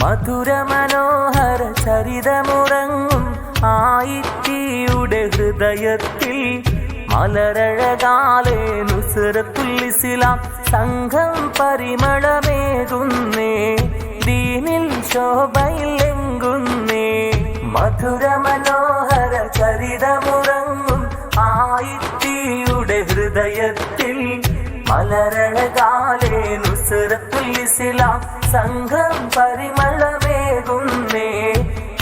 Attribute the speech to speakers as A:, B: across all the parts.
A: മധുര മനോഹര ചരിതമുറങ്ങും ആയിത്തിയുടെ ഹൃദയത്തിൽ മലരഴകാലേ നുസരത്തുൽ സംഘം പരിമളമേകുന്നേ ദീനിൽ ശോഭയിലെങ്കുന്നേ മധുര മനോഹര ചരിതമുറങ്ങും ആയിത്തിയുടെ ഹൃദയത്തിൽ നുസരത്തുൽ ഇസ്ലാം സംഘം പരിമളമേകുന്നേ.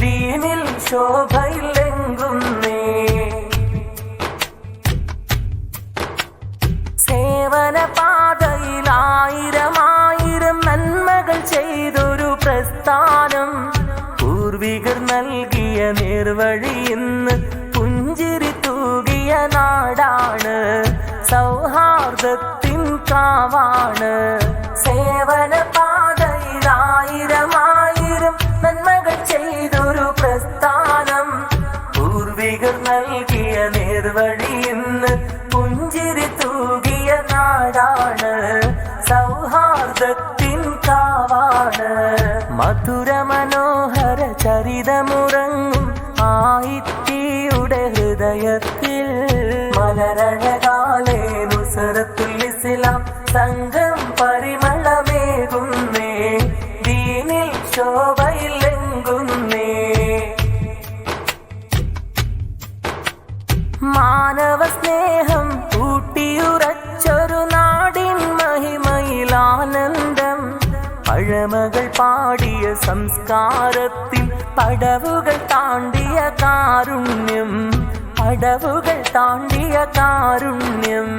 A: ദീനിൽ ശോഭയില്ലെങ്കുന്നേ. സേവന പാതയിലായിരമായിരം നന്മകൾ ചെയ്തൊരു പ്രസ്ഥാനം. പൂർവികർ നൽകിയ നേർവഴി ഇന്ന് കാവാണ് സേവന പാതയിലായിരമായിരം നന്മകൾ ചെയ്തൊരു പ്രസ്ഥാനം. പൂർവികർ നൽകിയ നേർവഴി ഇന്ന് പുഞ്ചിരി തൂകിയ നാടാണ്. സൗഹാർദ്ദത്തിൻ കാവാണ്. മധുര മനോഹര ചരിതമുറങ്ങും ആയിത്തിയുടെ ഹൃദയത്തിൽ. മലരണകാലേ നുസരത്തുൽ ഇസ്ലാം സംഘം പരിമളമേകുന്നേ ദീനിൽ ശോഭയിലെങ്കുന്നേ മാനവ സ്നേഹം കൂട്ടിയുറച്ചൊരു നാടിൻ മഹിമയിലാനന്ദം പഴമകൾ പാടിയ സംസ്കാരത്തിൽ പടവുകൾ താണ്ടിയ കാരുണ്യം പടവുകൾ താണ്ടിയ കാരുണ്യം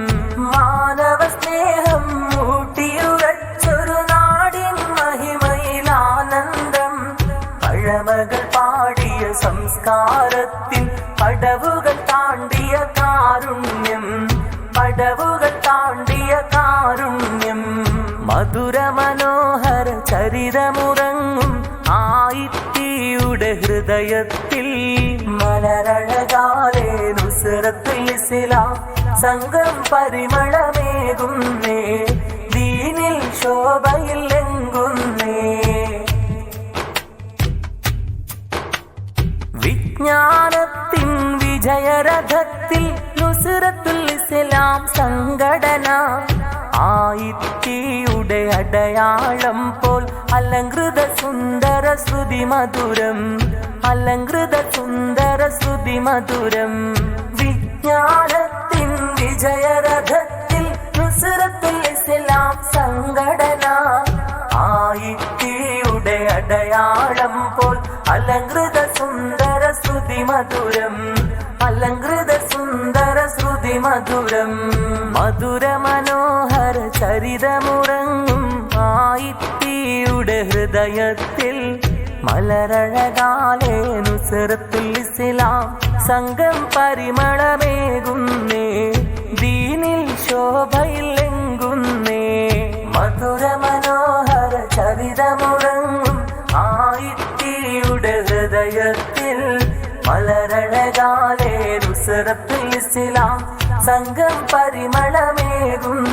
A: മാനവ സ്നേഹം മൂട്ടിയുറച്ചൊരു നാടിൻ മഹിമയിലാനന്ദം. പഴമകൾ പാടിയ സംസ്കാരത്തിൽ പടവുകൾ താണ്ടിയ കാരുണ്യം. പടവുകൾ താണ്ടിയ കാരുണ്യം. മധുര മനോഹര ചരിതമുറങ്ങും ആയിത്തിയുടെ ഹൃദയത്തിൽ. മലരഴകാലേ നുസരത്തിൽ ഇസ്ലാം സംഘം പരിമളമേകുന്നേ ദീനിൽ ശോഭയില്ലെങ്കുന്നേ വിജ്ഞാനത്തിൻ വിജയരഥത്തിൽ നുസിറത്തുൽ ഇസ്ലാം സംഘടന ആയിത്തിയുടെ അടയാളം പോൽ അലങ്കൃത സുന്ദര ശ്രുതി മധുരം അലങ്കൃത സുന്ദര ശ്രുതി മധുരം. വിജ്ഞാനത്തിൻ വിജയരഥത്തിൽ നുസരത്തുൽ ഇസ്ലാം സംഘടന. ആയിത്തിയുടെ അടയാളം പോൽ അലങ്കൃത സുന്ദര ശ്രുതി മധുരം. അലങ്കൃത സുന്ദര ശ്രുതി മധുരം. മധുര മനോഹര ചരിതമുറങ്ങും ആയിത്തിയുടെ ഹൃദയത്തിൽ. മലരഴകാലേ നുസരത്തുൽ ഇസ്ലാം സംഘം പരിമളമേകുന്നേ. ദീനിൽ ശോഭയില്ലെങ്കുന്നേ മധുര മനോഹര ചരിതമുറങ്ങും ആയിത്തിയുടെ ഹൃദയത്തിൽ. മലരഴകാലേ നുസരത്തുൽ ഇസ്ലാം സംഘം പരിമളമേകുന്നേ